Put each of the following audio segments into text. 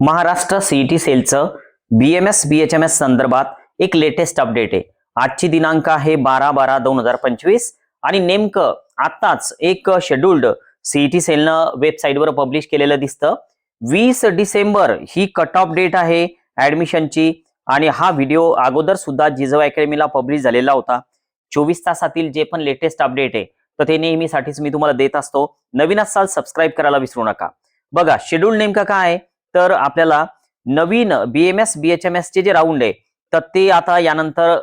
Maharashtra CET सेलचं B M S B H M S संदर्भात एक latest update आहे. आजची दिनांक आहे बारा बारा दोन हजार पंचवीस आणि नेमकं आत्ताच एक शेड्युल्ड सीईटी सेलनं वेबसाईटवर पब्लिश केलेलं दिसतं. वीस डिसेंबर ही कट ऑफ डेट आहे ऍडमिशनची आणि हा व्हिडिओ अगोदर सुद्धा जिजव अकॅडमीला पब्लिश झालेला होता. चोवीस तासातील जे पण लेटेस्ट अपडेट आहे तर ते नेहमीसाठीच मी तुम्हाला देत असतो. नवीन असाल सबस्क्राईब करायला विसरू नका. बघा शेड्यूल नेमकं काय आहे? तर आपल्याला नवीन BMS M B H M S चे जे राऊंड आहे तर ते आता यानंतर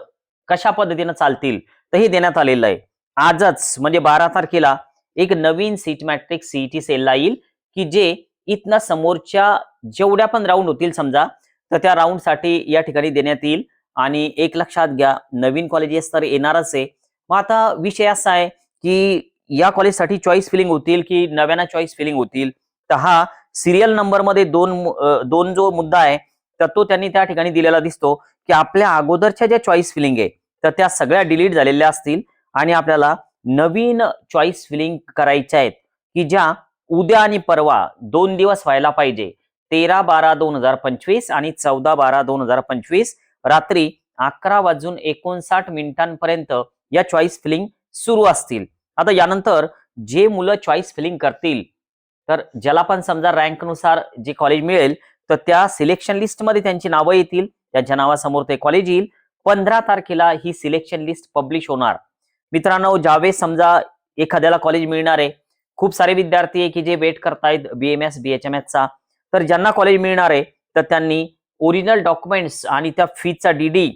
कशा पद्धतीनं चालतील तर हे देण्यात आलेलं आहे. आजच म्हणजे बारा तारखेला एक नवीन सीट मॅट्रिक सीईटी सेलला येईल की जे इथनं समोरच्या जेवढ्या पण राऊंड होतील समजा तर त्या राऊंडसाठी या ठिकाणी देण्यात येईल. आणि एक लक्षात घ्या नवीन कॉलेजेस तर येणारच आहे. मग आता विषय असा आहे की या कॉलेजसाठी चॉईस फिलिंग होतील की नव्यानं चॉईस फिलिंग होतील? तर हा सिरियल नंबरमध्ये दोन दोन जो मुद्दा आहे तर तो त्यांनी त्या ठिकाणी दिलेला दिसतो की आपल्या अगोदरच्या ज्या चॉईस फिलिंग आहे तर त्या सगळ्या डिलीट झालेल्या असतील आणि आपल्याला नवीन चॉईस फिलिंग करायच्या आहेत की ज्या उद्या आणि परवा दोन दिवस व्हायला पाहिजे. तेरा बारा दोन हजार पंचवीस आणि चौदा बारा दोन हजार पंचवीस रात्री अकरा वाजून एकोणसाठ मिनिटांपर्यंत या चॉईस फिलिंग सुरू असतील. आता यानंतर जे मुलं चॉईस फिलिंग करतील तर ज्याला पण समजा रँकनुसार जे कॉलेज मिळेल तर त्या सिलेक्शन लिस्टमध्ये त्यांची नावं येतील त्यांच्या नावासमोर ते कॉलेज येईल. पंधरा तारखेला ही सिलेक्शन लिस्ट पब्लिश होणार. मित्रांनो ज्यावेळेस समजा एखाद्याला कॉलेज मिळणार आहे खूप सारे विद्यार्थी आहे की जे वेट करतायत B M S B H M चा. तर ज्यांना कॉलेज मिळणार आहे तर त्यांनी ओरिजिनल डॉक्युमेंट्स आणि त्या फीचा डीडी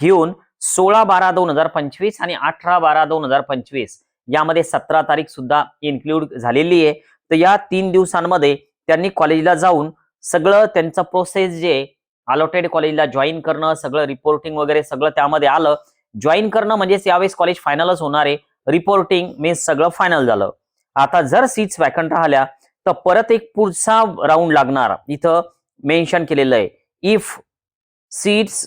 घेऊन सोळा बारा दोन हजार पंचवीस आणि अठरा बारा दोन हजार पंचवीस यामध्ये सतरा तारीख सुद्धा इन्क्लूड झालेली आहे. तर या तीन दिवसांमध्ये त्यांनी कॉलेजला जाऊन सगळं त्यांचं प्रोसेस जे अलॉटेड कॉलेजला जॉईन करणं सगळं रिपोर्टिंग वगैरे सगळं त्यामध्ये आलं. जॉईन करणं म्हणजेच यावेळेस कॉलेज फायनलच होणार आहे. रिपोर्टिंग मीन्स सगळं फायनल झालं. आता जर सीट्स वॅकंट राहिल्या तर परत एक पुढचा राऊंड लागणार. इथं मेन्शन केलेलं आहे. इफ सीट्स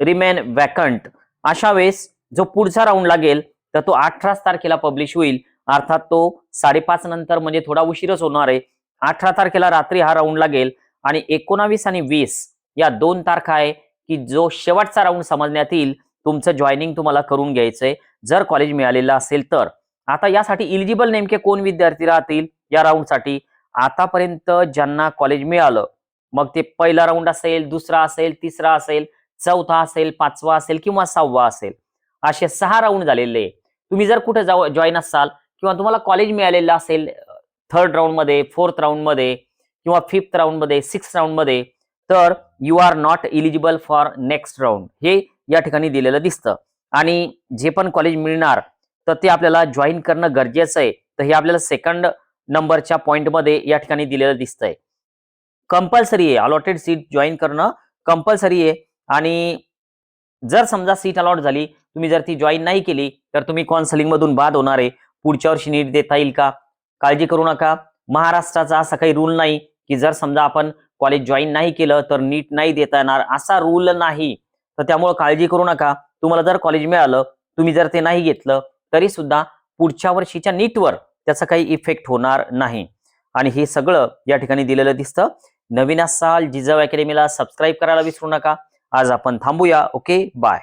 रिमेन वॅकंट अशा वेळेस जो पुढचा राऊंड लागेल तर तो अठराच तारखेला पब्लिश होईल. अर्थात तो साडेपाच नंतर म्हणजे थोडा उशीरच होणार आहे. अठरा तारखेला रात्री हा राऊंड लागेल आणि एकोणावीस आणि वीस या दोन तारखा आहे की जो शेवटचा राऊंड समजण्यात येईल. तुमचं जॉईनिंग तुम्हाला करून घ्यायचंय. जर कॉलेज मिळालेलं असेल तर. आता यासाठी इलिजिबल नेमके कोण विद्यार्थी राहतील या राऊंडसाठी आतापर्यंत ज्यांना कॉलेज मिळालं मग ते पहिला राऊंड असेल दुसरा असेल तिसरा असेल चौथा असेल पाचवा असेल किंवा सहावा असेल. असे सहा राऊंड झालेले. आहे. तुम्ही जर कुठे जाऊ जॉईन असाल किंवा तुम्हाला कॉलेज मिळालेलं असेल थर्ड राऊंडमध्ये फोर्थ राऊंडमध्ये किंवा फिफ्थ राऊंडमध्ये सिक्स राऊंडमध्ये तर you are not eligible for next round हे या ठिकाणी दिलेलं दिसतं. आणि जे पण कॉलेज मिळणार तर ते आपल्याला जॉईन करणं गरजेचं आहे. तर हे आपल्याला सेकंड नंबरच्या पॉईंटमध्ये या ठिकाणी दिलेलं दिसतंय. कंपल्सरी आहे. अलॉटेड सीट जॉईन करणं कंपल्सरी आहे. आणि जर समजा सीट अलॉट झाली तुम्ही जर ती जॉईन नाही केली तर तुम्ही काउन्सिलिंग मधून बाद होणार आहे. पुढच्या वर्षी नीट देता येईल का? काळजी करू नका. महाराष्ट्राचा असा काही रूल नाही की जर समजा आपण कॉलेज जॉईन नाही केलं तर नीट नाही देता येणार असा रूल नाही. तर त्यामुळे काळजी करू नका. तुम्हाला जर कॉलेज मिळालं तुम्ही जर ते नाही घेतलं तरी सुद्धा पुढच्या वर्षीच्या नीटवर त्याचा काही इफेक्ट होणार नाही. आणि हे सगळं या ठिकाणी दिलेलं दिसतं. नवीन असाल जिजाऊ अकॅडमीला सबस्क्राईब करायला विसरू नका. आज आपण थांबूया. Okay bye